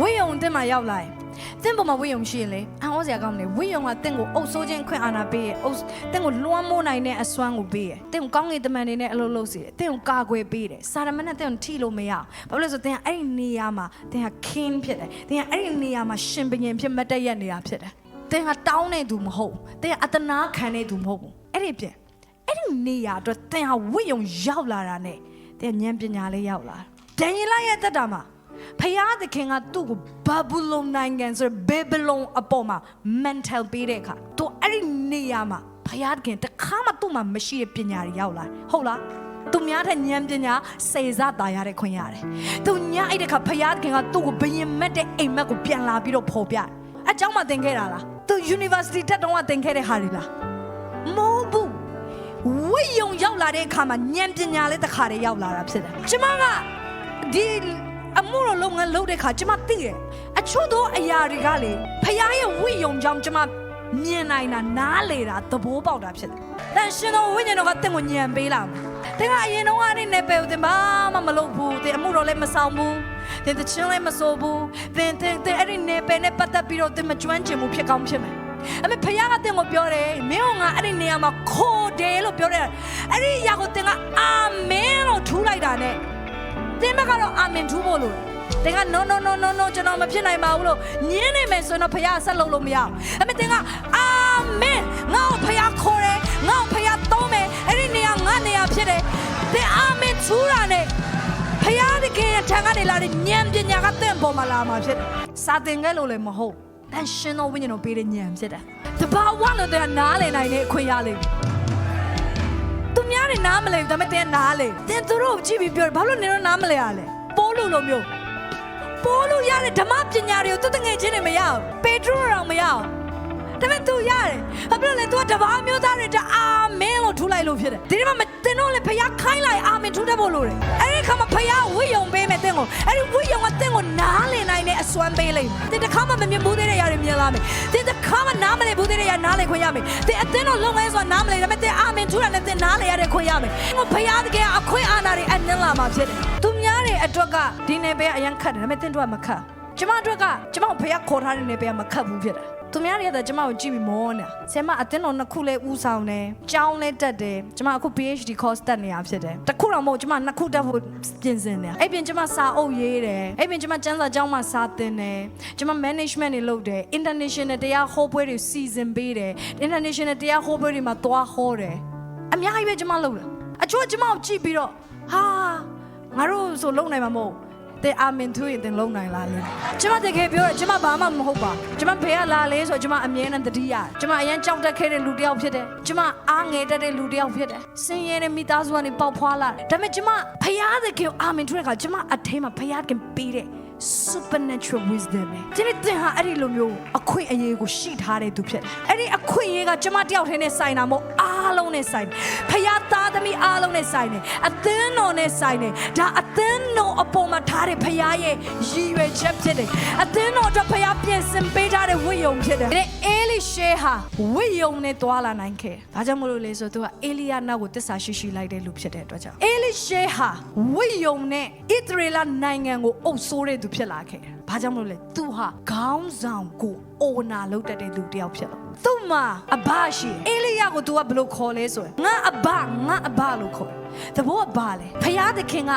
ဝိယုံတင်မှာရောက်လာရင်တင့်ပေါ်မှာဝိယုံရှိရင်လေအံဩစရာကောင်းတယ်ဝိယုံကတင့်ကိုအုပ်ဆိုးခြင်းခွင့်အာဏာပေးရဲ့အုပ်တင့်ကိုလွှမ်းမိုးနိုင်တဲ့အစွမ်းကိုပေးရဲ့တင့်ကိုကောင်းကင်တမန်နေနဲ့အလုပ်လုပ်စီတယ်တင့်ကိုကာကွယ်ပေးတယ်စာရမဏေတင့်ကိုထိလို့မရအောင်ဘာလို့လဲဆိုတင့်ကအဲ့ဒီနေရာမှာတင့်က king ဖြစ်တယ်တင့်ကအဲ့ဒီနေရာမှာရှင်ဘုရင်ဖြစ်မတ်တက်ရက်နေတာဖြစ်တယ်တင်ကတောင်းနေသူမဟုတ်ဘူးတင်ကအတနာခံနေသူမဟုတ်ဘူးအဲ့ဒီပြင်အဲ့ဒီနေရာအတွက်တင်ဟာဝိယုံရောက်လာတာနဲ့တင်ဉာဏ်ပညာလေးရောက်လာဒန်ယေလရဲ့တက်တာမှာ ဖယားသခင်ကသူ့ကိုဘာဘူးလုံနိုင်ငံဆိုဘေဘလုံအပေါ်မှာ mental ပေးတဲ့အခါသူအဲ့ဒီနေရာမှာဖယားသခင်တခါမှသူ့မှာမရှိတဲ့ပညာတွေရောက်လာဟုတ်လားသူများထက်ဉာဏ်ပညာစေစားတာရတဲ့ခွင့်ရတယ်။သူညာအဲ့တဲ့ခါဖယားသခင်ကသူ့ကိုဘယင်မက်တဲ့အိမ်မက်ကိုပြန်လာပြီးတော့ဖော်ပြတယ်။အเจ้าမှသင်ခဲ့တာလား။သူ university တက်တော့သင်ခဲ့တဲ့ဟာတွေလား။မဟုတ်ဘူး။ဝိယုံရောက်လာတဲ့အခါမှာဉာဏ်ပညာလေးတစ်ခါတည်းရောက်လာတာဖြစ်တယ်။ကျမကဒီ အမှုတော်လုပ်ငန်းလုပ်တဲ့ခါကျမသိတယ်။အချို့သောအရာတွေကလေဖယားရဲ့ဝိယုံကြောင့်ကျမမြင်နိုင်တာနားလေတာသဘောပေါက်တာဖြစ်တယ်။တန်ရှင်တော်ဝိညာဉ်တော်ကတင့်ကိုညံပေးလာမှာ။တင်ကအရင်တော့အနေနဲ့ပဲတင်ဘာမှမလုပ်ဘူး။တင်အမှုတော်လည်းမဆောင်ဘူး။တင်တချင်းလည်းမဆိုဘူး။တင်တင်တင်အဲ့ဒီနေပယ်နဲ့ပတ်သက်ပြီးတော့တင်မကျွမ်းကျင်မှုဖြစ်ကောင်းဖြစ်မယ်။အမေဖခင်ကတင်ကိုပြောတယ်မင်းကငါအဲ့ဒီနေရာမှာခေါ်တယ်လို့ပြောတယ်အဲ့ဒီအရာကိုတင်ကအာမင်လို့ထူးလိုက်တာနဲ့ တင်မကတော့အာမင်ထူးဖို့လို့တင်က no no no no no ကျွန်တော်မဖြစ်နိုင်ပါဘူးလို့ညင်းနေမယ်ဆိုရင်တော့ဖခင်ဆက်လုပ်လို့မရဘူးအမေတင်ကအာမင်ငါ့ကိုဖခင်ခေါ်တယ်ငါ့ကိုဖခင်သုံးမယ်အဲ့ဒီနေရာငါနေရာဖြစ်တယ်တင်အာမင်ထူးတာနဲ့ဖခင်တကယ်ထံကနေလာတဲ့ဉာဏ်ပညာကတင့်ပေါ်မှာလာမှာဖြစ်တယ်စာတင်ခဲ့လို့လည်းမဟုတ်တန်ရှင်တော်ဝိညာဉ်တော်ပေးတဲ့ဉာဏ်ဖြစ်တယ်တဘာဝနဲ့တည်းနားလည်နိုင်တဲ့အခွင့်ရလိမ့်မယ်သူများ တွေနားမလဲဘူးဒါပေမဲ့တင်းနားလေတင်းသူတို့ကိုကြည့်ပြီးပြောတယ်ဘာလို့နေတော့နားမလဲရလဲပိုးလို့လို့မျိုးပိုးလို့ရတဲ့ဓမ္မပညာတွေကိုသူတငယ်ချင်းတွေမရဘူးပေထရိုတော့မရဘူးဒါပေမဲ့ तू ရတယ်ဘာဖြစ်လို့လဲ तू ကတဘာမျိုးသားတွေတအာမင်လို့ထူလိုက်လို့ဖြစ်တယ်ဒီမှာမတင်တော့လေဖခင်ခိုင်းလိုက်အာမင်ထူတတ်ဖို့လို့တယ်အဲ့ဒီခါမှာဖခင်ဝိယုံပေးမယ်တင်းကိုအဲ့ဒီဝိယုံကတင်းကိုနားလည်နိုင်တဲ့အစွမ်းပေးလိုက်တင်တစ်ခါမှမမြင်ဘူးသေးတဲ့ຢာတွေမြင်လာမယ်တင်တစ်ခါမှနားမလည်ဘူးသေးတဲ့ຢာနားလည်ခွင့်ရမယ်တင်အတင်းတော့လုံငန်းဆိုတာနားမလည်ဒါပေမဲ့ ့ တင်အာမင်ထူတာနဲ့တင်နားလည်ရတဲ့ခွင့်ရမယ်ဟိုဖခင်တကယ်အခွင့်အာဏာတွေအနှင်းလာမှာဖြစ်တယ်သူများတွေအတွက်ကဒီနယ်ပယ်ကအရန်ခတ်တယ်ဒါပေမဲ့တင်တို့ကမခတ်ကျမအတွက်ကကျမကိုဖခင်ခေါ်ထားတဲ့နယ်ပယ်ကမခတ်ဘူးဖြစ်တယ်သူများတွေကကျမကိုကြည့်ပြီးမောနေတာဆရာမအတင်းတော်နှစ်ခုလဲဦးဆောင်တယ်ကျောင်းလဲတက်တယ်ကျမအခု PhD course တက်နေတာဖြစ်တယ်တစ်ခုတော့မဟုတ်ကျမနှစ်ခုတက်ဖို့ပြင်ဆင်နေတာအဲ့ပြင်ကျမစာအုပ်ရေးတယ်အဲ့ပြင်ကျမကျန်းစာကျောင်းမှာစာသင်တယ်ကျမ management တွေလုပ်တယ် international တရားဟောပွဲတွေစီစဉ်ပေးတယ် international တရားဟောပွဲတွေမှာသွားဟောတယ် အများကြီးပဲကျမလုပ်တယ်အချို့ကကျမကိုကြည့်ပြီးတော့ဟာငါတို့ဆိုလုပ်နိုင်မှာမဟုတ်ဘူးတဲ့အာမင်သူရင်တင်လုံနိုင်လားလေကျမတကယ်ပြောရကျမဘာမှမဟုတ်ပါကျမဖေးရလာလေဆိုကျမအမြဲတမ်းတတိယကျမအရန်ကြောက်တတ်ခဲ့တဲ့လူတစ်ယောက်ဖြစ်တယ်ကျမအားငယ်တတ်တဲ့လူတစ်ယောက်ဖြစ်တယ်စင်ရဲတဲ့မိသားစုကနေပေါက်ဖွာလာတယ်ဒါပေမဲ့ကျမဖယားတကယ်အာမင်သူရကကျမအထဲမှာဖယားကပေးတဲ့ supernatural wisdom ပဲဒီနေ့သင်ဟာအဲ့ဒီလိုမျိုးအခွင့်အရေးကိုရှိထားတဲ့သူဖြစ်တယ်အဲ့ဒီအခွင့်အရေးကကျမတယောက်တည်းနဲ့ဆိုင်တာမဟုတ် အားလုံးနဲ့ဆိုင်တယ်ဖယားသားသမီးအားလုံးနဲ့ဆိုင်တယ်အသင်းတော်နဲ့ဆိုင်တယ်ဒါအသင်းတော်အပေါ်မှာထားတဲ့ဖယားရဲ့ရည်ရွယ်ချက်ဖြစ်တယ်အသင်းတော်အတွက်ဖယားပြင်ဆင်ပေးထားတဲ့ဝိယုံဖြစ်တယ်ဒီအေလိရှေဟာဝိယုံနဲ့တွာလာနိုင်ခဲ့ဒါကြောင့်မလို့လေဆိုသူကအေလိယနောက်ကိုတစ္ဆာရှိရှိလိုက်တဲ့လူဖြစ်တဲ့အတွက်ကြောင့်အေလိရှေဟာဝိယုံနဲ့ဣသရေလနိုင်ငံကိုအုပ်စိုးတဲ့သူဖြစ်လာခဲ့တယ်။ဘာကြောင့်မလို့လဲ။ तू ဟာခေါင်းဆောင်ကိုအိုနာလုပ်တတ်တဲ့လူတစ်ယောက်ဖြစ်လို့။ तू မှာအဘရှိ။အေလိယကို तू ကဘယ်လိုခေါ်လဲဆိုရင်ငါအဘငါအဘလို့ခေါ်တယ်။တဘောကဘာလဲ။ဖယားသခင်က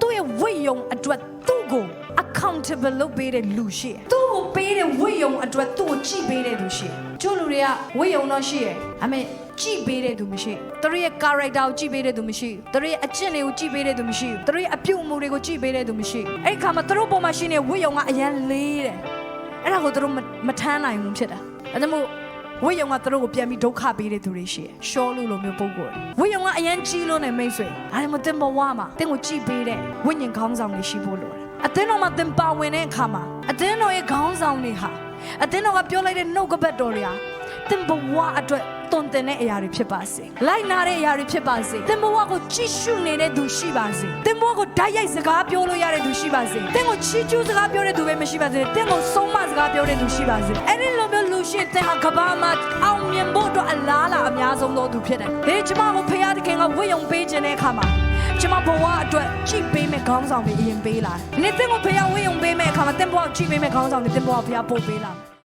သူ့ရဲ့ဝိယုံအတွက်သူ့ကို accountable လုပ်ပေးတဲ့လူရှိတယ်။သူ့ကိုပေးတဲ့ဝိယုံအတွက်သူ့ကိုကြည့်ပေးတဲ့လူရှိတယ်။ကျို့လူတွေကဝိယုံတော့ရှိတယ်။အမေကြည့်ပေးတဲ့သူမရှိဘူး။သူတို့ရဲ့ character ကိုကြည့်ပေးတဲ့သူမရှိဘူး။သူတို့ရဲ့အကျင့်တွေကိုကြည့်ပေးတဲ့သူမရှိဘူး။သူတို့ရဲ့အပြုအမူတွေကိုကြည့်ပေးတဲ့သူမရှိဘူး။အဲ့ဒီခါမှာသူတို့ပေါ်မှာရှိနေဝိယုံကအရန်လေးတယ်။အဲ့ဒါကိုသူတို့မမထမ်းနိုင်ဘူးဖြစ်တာ။ဒါကြောင့်မို့ ဝိယုံကသူတို့ကိုပြန်ပြီးဒုက္ခပေးတဲ့သူတွေရှိတယ်။ရှောလူလိုမျိုးပုံကိုယ်။ဝိယုံကအရန်ကြီးလို့နေမိတ်ဆွေ။ဒါမှမတင်ဘဝမှာတင်ကိုကြည့်ပေးတဲ့ဝိညာဉ်ခေါင်းဆောင်တွေရှိဖို့လိုတယ်။အသင်းတော်မှာတင်ပါဝင်တဲ့အခါမှာအသင်းတော်ရဲ့ခေါင်းဆောင်တွေဟာအသင်းတော်ကပြောလိုက်တဲ့နှုတ်ကပတ်တော်တွေဟာတင်ဘဝအတွက်တွန်တင်တဲ့အရာတွေဖြစ်ပါစေ။လိုက်နာတဲ့အရာတွေဖြစ်ပါစေ။တင်ဘဝကိုကြည့်ရှုနေတဲ့သူရှိပါစေ။တင်ဘဝကိုဓာတ်ရိုက်စကားပြောလို့ရတဲ့သူရှိပါစေ။တင်ကိုချီးကျူးစကားပြောတဲ့သူပဲမရှိပါစေ။တင်ကိုဆုံးမစကားပြောတဲ့သူရှိပါစေ။အဲ့ဒီလို မျိုးလူရှိတဲ့ဟာကဘာမှာအောင်မြင်ဖို့အတွက်အလားအလာအများဆုံးသောသူဖြစ်တယ်။ဒီကျမကိုဖခင်သခင်ကဝိယုံပေးခြင်းတဲ့အခါမှာကျကျမဘဝအတွက်ကြည့်ပေးမဲ့ခေါင်းဆောင်တွေအရင်ပေးလာတယ်။နေ့သင်ကိုဖခင်ဝိယုံပေးမဲ့အခါမှာသင်ဘဝကိုကြည့်ပေးမဲ့ခေါင်းဆောင်တွေသင်ဘဝကိုဖခင်ပို့ပေးလာမယ်